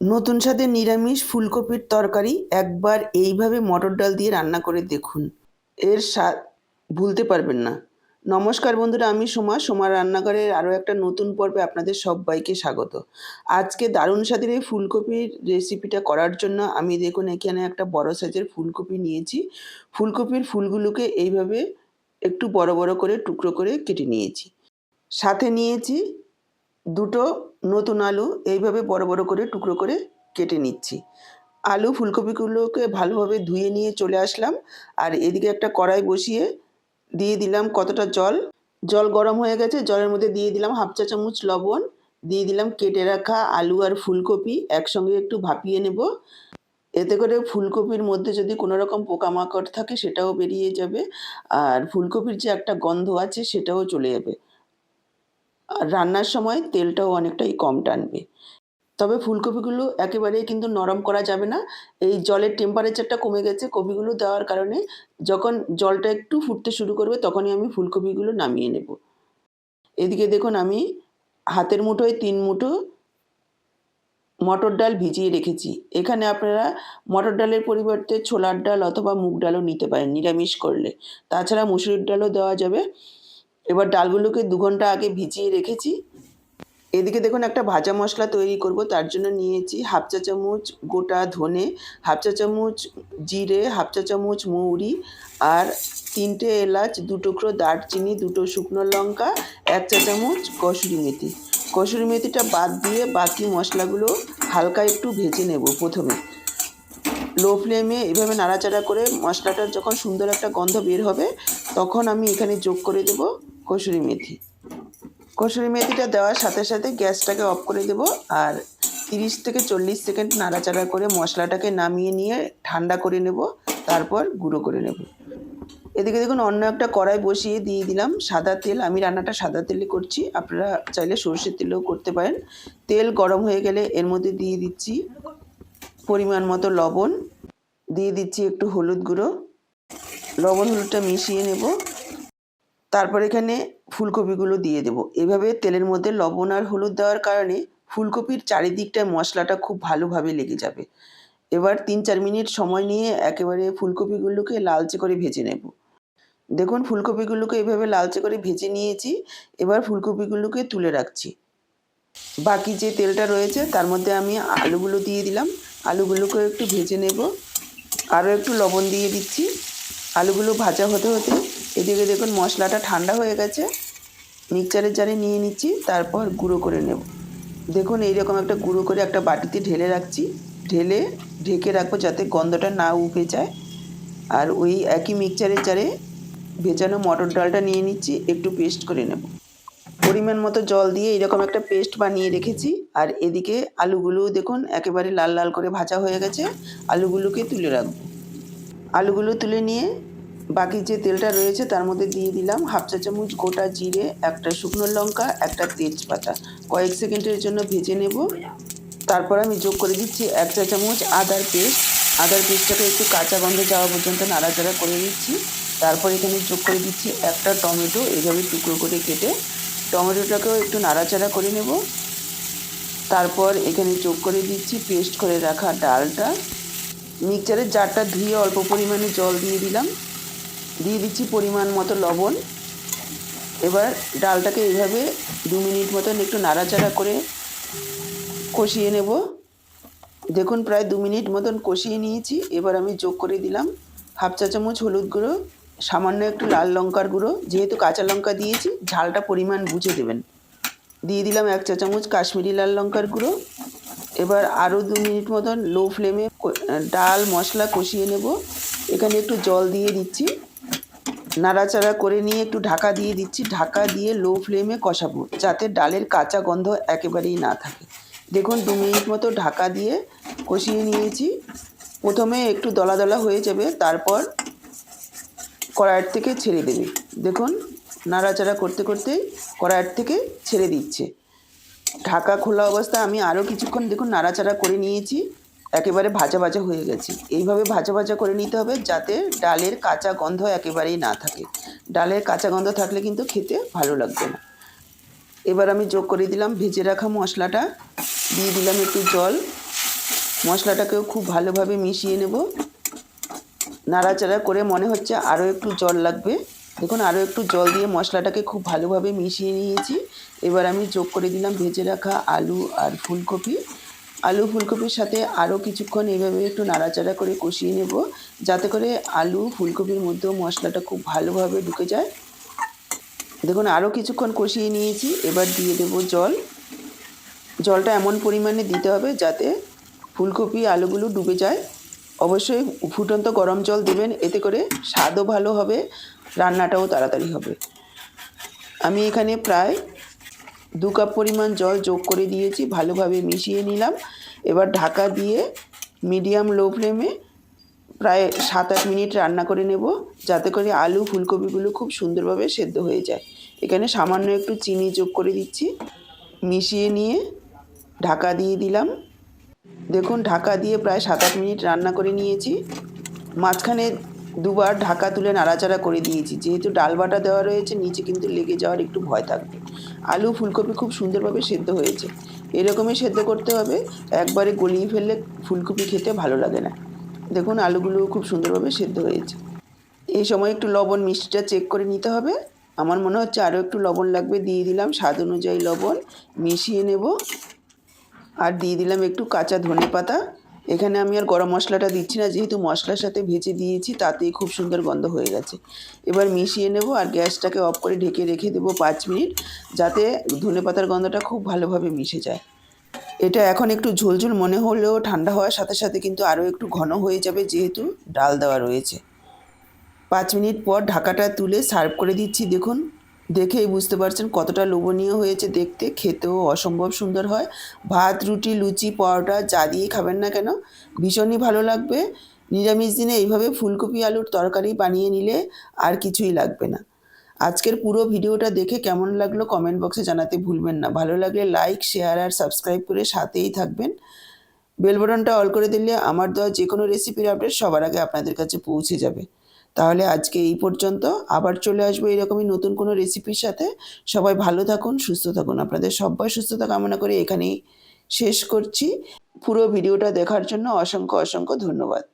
নতুন স্বাদের নিরামিষ ফুলকপির তরকারি একবার এইভাবে মটর ডাল দিয়ে রান্না করে দেখুন। এর স্বাদ ভুলতে পারবেন না। নমস্কার বন্ধুরা, আমি সোমা। সোমার রান্নাঘরের আরও একটা নতুন পর্বে আপনাদের সবাইকে স্বাগত। আজকে দারুণ স্বাদের এই ফুলকপির রেসিপিটা করার জন্য আমি দেখুন, এখানে একটা বড় সাইজের ফুলকপি নিয়েছি। ফুলকপির ফুলগুলোকে এইভাবে একটু বড় বড় করে টুকরো করে কেটে নিয়েছি। সাথে নিয়েছি দুটো নতুন আলু এইভাবে বড় বড় করে টুকরো করে কেটে নিচ্ছি। আলু ফুলকপিগুলোকে ভালোভাবে ধুয়ে নিয়ে চলে আসলাম আর এদিকে একটা কড়াই বসিয়ে দিয়ে দিলাম কতটা জল। জল গরম হয়ে গেছে, জলের মধ্যে দিয়ে দিলাম হাফ চা চামচ লবণ, দিয়ে দিলাম কেটে রাখা আলু আর ফুলকপি একসঙ্গে একটু ভাপিয়ে নেব। এতে করে ফুলকপির মধ্যে যদি কোনো রকম পোকামাকড় থাকে সেটাও বেরিয়ে যাবে আর ফুলকপির যে একটা গন্ধ আছে সেটাও চলে যাবে। আর রান্নার সময় তেলটাও অনেকটাই কম টানবে। তবে ফুলকপিগুলো একেবারেই কিন্তু নরম করা যাবে না। এই জলের টেম্পারেচারটা কমে গেছে, কপিগুলো দেওয়ার কারণে যখন জলটা একটু ফুটতে শুরু করবে তখনই আমি ফুলকপিগুলো নামিয়ে নেব। এদিকে দেখুন আমি হাতের মুঠোয় তিন মুঠো মটর ডাল ভিজিয়ে রেখেছি। এখানে আপনারা মটর ডালের পরিবর্তে ছোলার ডাল অথবা মুগ ডালও নিতে পারেন নিরামিষ করলে। তাছাড়া মুসুরির ডালও দেওয়া যাবে। এবার ডালগুলোকে দু ঘণ্টা আগে ভিজিয়ে রেখেছি। এদিকে দেখুন একটা ভাজা মশলা তৈরি করব, তার জন্য নিয়েছি হাফ চা চামচ গোটা ধনে, হাফ চা চামচ জিরে, হাফ চা চামচ মৌরি আর তিনটে এলাচ, দু টুকরো দারচিনি, দুটো শুকনো লঙ্কা, এক চা চামচ কসুরি মেথি। কসুরি মেথিটা বাদ দিয়ে বাকি মশলাগুলো হালকা একটু ভেজে নেব প্রথমে। লো ফ্লেমে এভাবে নাড়াচাড়া করে মশলাটার যখন সুন্দর একটা গন্ধ বের হবে, তখন আমি এখানে যোগ করে দেব কসুরি মেথি। কসুরি মেথিটা দেওয়ার সাথে সাথে গ্যাসটাকে অফ করে দেব আর তিরিশ থেকে চল্লিশ সেকেন্ড নাড়াচাড়া করে মশলাটাকে নামিয়ে নিয়ে ঠান্ডা করে নেব, তারপর গুঁড়ো করে নেব। এদিকে দেখুন অন্য একটা কড়াই বসিয়ে দিয়ে দিলাম সাদা তেল। আমি রান্নাটা সাদা তেলে করছি, আপনারা চাইলে সর্ষের তেলেও করতে পারেন। তেল গরম হয়ে গেলে এর মধ্যে দিয়ে দিচ্ছি পরিমাণ মতো লবণ, দিয়ে দিচ্ছি একটু হলুদ গুঁড়ো। লবণ হলুদটা মিশিয়ে নেব। তারপর এখানে ফুলকপিগুলো দিয়ে দেব। এভাবে তেলের মধ্যে লবণ আর হলুদ দেওয়ার কারণে ফুলকপির চারিদিকটায় মশলাটা খুব ভালোভাবে লেগে যাবে। এবার তিন চার মিনিট সময় নিয়ে একেবারে ফুলকপিগুলোকে লালচে করে ভেজে নেব। দেখুন, ফুলকপিগুলোকে এভাবে লালচে করে ভেজে নিয়েছি। এবার ফুলকপিগুলোকে তুলে রাখছি। বাকি যে তেলটা রয়েছে, তার মধ্যে আমি আলুগুলো দিয়ে দিলাম। আলুগুলোকে একটু ভেজে নেব। আরও একটু লবণ দিয়ে দিচ্ছি। আলুগুলো ভাজা হতে হতে এদিকে দেখুন মশলাটা ঠান্ডা হয়ে গেছে। মিক্সচারের জারে নিয়ে নিচ্ছি, তারপর গুঁড়ো করে নেব। দেখুন এইরকম একটা গুঁড়ো করে একটা বাটিতে ঢেলে রাখছি। ঢেলে ঢেকে রাখব যাতে গন্ধটা না উঠে যায়। আর ওই একই মিক্সচারের জারে ভেজানো মটর ডালটা নিয়ে নিচ্ছি, একটু পেস্ট করে নেব। পরিমাণ মতো জল দিয়ে এরকম একটা পেস্ট বানিয়ে রেখেছি। আর এদিকে আলুগুলো দেখুন একেবারে লাল লাল করে ভাজা হয়ে গেছে। আলুগুলোকে তুলে রাখব। আলুগুলো তুলে নিয়ে বাকি যে তেলটা রয়েছে তার মধ্যে দিয়ে দিলাম হাফ চা চামচ গোটা জিরে, একটা শুকনো লঙ্কা, একটা তেজপাতা। কয়েক সেকেন্ডের জন্য ভেজে নেব। তারপর আমি যোগ করে দিচ্ছি এক চা চামচ আদার পেস্ট। আদার পেস্টটাকে একটু কাঁচা গন্ধে যাওয়া পর্যন্ত নাড়াচাড়া করে দিচ্ছি তারপর এখানে যোগ করে দিচ্ছি একটা টমেটো, এভাবে টুকরো করে কেটে। টমেটোটাকেও একটু নাড়াচাড়া করে নেব। তারপর এখানে যোগ করে দিচ্ছি পেস্ট করে রাখা ডালটা। মিক্সচারের জারটা ধুয়ে অল্প পরিমাণে জল দিয়ে দিলাম। দিয়ে দিচ্ছি পরিমাণ মতো লবণ। এবার ডালটাকে এইভাবে দু মিনিট মতন একটু নাড়াচাড়া করে কষিয়ে নেব। দেখুন, প্রায় দু মিনিট মতন কষিয়ে নিয়েছি। এবার আমি যোগ করে দিলাম হাফ চা চামচ হলুদ গুঁড়ো, সামান্য একটু লাল লঙ্কার গুঁড়ো। যেহেতু কাঁচা লঙ্কা দিয়েছি, ঝালটা পরিমাণ বুঝে দেবেন। দিয়ে দিলাম এক চা চামচ কাশ্মীরি লাল লঙ্কার গুঁড়ো। এবার আরও দু মিনিট মতন লো ফ্লেমে ডাল মশলা কষিয়ে নেব। এখানে একটু জল দিয়ে দিচ্ছি। নাড়াচাড়া করে নিয়ে একটু ঢাকা দিয়ে দিচ্ছি। ঢাকা দিয়ে লো ফ্লেমে কষাবো, যাতে ডালের কাঁচা গন্ধ একেবারেই না থাকে। দেখুন, দু মিনিট মতো ঢাকা দিয়ে কষিয়ে নিয়েছি। প্রথমে একটু দলা দলা হয়ে যাবে, তারপর কড়াইয়ের থেকে ছেড়ে দেবে। দেখুন, নাড়াচাড়া করতে করতেই কড়াইয়ের থেকে ছেড়ে দিচ্ছে। ঢাকা খোলা অবস্থায় আমি আরও কিছুক্ষণ দেখুন, নাড়াচাড়া করে নিয়েছি। একেবারে ভাজা ভাজা হয়ে গেছে। এইভাবে ভাজা ভাজা করে নিতে হবে যাতে ডালের কাঁচা গন্ধ একেবারেই না থাকে। ডালের কাঁচা গন্ধ থাকলে কিন্তু খেতে ভালো লাগবে না। এবার আমি যোগ করে দিলাম ভেজে রাখা মশলাটা। দিয়ে দিলাম একটু জল। মশলাটাকেও খুব ভালোভাবে মিশিয়ে নেব। নাড়াচাড়া করে মনে হচ্ছে আরও একটু জল লাগবে। দেখুন, আরও একটু জল দিয়ে মশলাটাকে খুব ভালোভাবে মিশিয়ে নিয়েছি। এবার আমি যোগ করে দিলাম ভেজে রাখা আলু আর ফুলকপি। আলু ফুলকপির সাথে আরও কিছুক্ষণ এইভাবে একটু নাড়াচাড়া করে কষিয়ে নেব, যাতে করে আলু ফুলকপির মধ্যেও মশলাটা খুব ভালোভাবে ঢুকে যায়। দেখুন আরও কিছুক্ষণ কষিয়ে নিয়েছি, এবার দিয়ে দেব জল। জলটা এমন পরিমাণে দিতে হবে যাতে ফুলকপি আলুগুলো ডুবে যায়। অবশ্যই ফুটন্ত গরম জল দেবেন, এতে করে স্বাদও ভালো হবে, রান্নাটাও তাড়াতাড়ি হবে। আমি এখানে প্রায় দু কাপ পরিমাণ জল যোগ করে দিয়েছি, ভালোভাবে মিশিয়ে নিলাম। এবার ঢাকা দিয়ে মিডিয়াম লো ফ্লেমে প্রায় সাত আট মিনিট রান্না করে নেব, যাতে করে আলু ফুলকপিগুলো খুব সুন্দরভাবে সেদ্ধ হয়ে যায়। এখানে সামান্য একটু চিনি যোগ করে দিচ্ছি, মিশিয়ে নিয়ে ঢাকা দিয়ে দিলাম। দেখুন, ঢাকা দিয়ে প্রায় সাত আট মিনিট রান্না করে নিয়েছি। মাঝখানে দুবার ঢাকা তুলে নাড়াচাড়া করে দিয়েছি। যেহেতু ডাল বাটা দেওয়া রয়েছে, নিচে কিন্তু লেগে যাওয়ার একটু ভয় থাকবে। আলু ফুলকপি খুব সুন্দরভাবে সেদ্ধ হয়েছে। এরকমই সেদ্ধ করতে হবে। একবারে গলিয়ে ফেললে ফুলকপি খেতে ভালো লাগে না। দেখুন, আলুগুলো খুব সুন্দরভাবে সেদ্ধ হয়েছে। এই সময় একটু লবণ মিষ্টিটা চেক করে নিতে হবে। আমার মনে হচ্ছে আরও একটু লবণ লাগবে। দিয়ে দিলাম স্বাদ অনুযায়ী লবণ। মিশিয়ে নেব। আর দিয়ে দিলাম একটু কাঁচা ধনে পাতা এখানে আমি আর গরম মশলাটা দিচ্ছি না, যেহেতু মশলার সাথে ভেজে দিয়েছি, তাতেই খুব সুন্দর গন্ধ হয়ে গেছে। এবার মিশিয়ে নেব আর গ্যাসটাকে অফ করে ঢেকে রেখে দেবো পাঁচ মিনিট, যাতে ধনে পাতার গন্ধটা খুব ভালোভাবে মিশে যায়। এটা এখন একটু ঝোলঝোল মনে হলেও ঠান্ডা হওয়ার সাথে সাথে কিন্তু আরও একটু ঘন হয়ে যাবে, যেহেতু ডাল দেওয়া রয়েছে। পাঁচ মিনিট পর ঢাকাটা তুলে সার্ভ করে দিচ্ছি, দেখুন। দেখেই বুঝতে পারছেন কতটা লোভনীয় হয়েছে দেখতে। খেতেও অসম্ভব সুন্দর হয়। ভাত, রুটি, লুচি, পরোটা যা দিয়ে খাবেন না কেন, ভীষণই ভালো লাগবে। নিরামিষ দিনে এইভাবে ফুলকপি, আলুর তরকারি বানিয়ে নিলে আর কিছুই লাগবে না। আজকের পুরো ভিডিওটা দেখে কেমন লাগল কমেন্ট বক্সে জানাতে ভুলবেন না। ভালো লাগলে লাইক, শেয়ার আর সাবস্ক্রাইব করে সাথেই থাকবেন। বেল বাটনটা অল করে দিলে আমার দেওয়া যে কোনো রেসিপির আপডেট সবার আগে আপনাদের কাছে পৌঁছে যাবে। তাহলে আজকে এই পর্যন্ত। আবার চলে আসব এরকমই নতুন কোনো রেসিপির সাথে। সবাই ভালো থাকুন, সুস্থ থাকুন। আপনাদের সবাই সুস্থতা কামনা করে এখানেই শেষ করছি। পুরো ভিডিওটা দেখার জন্য অসংখ্য অসংখ্য ধন্যবাদ।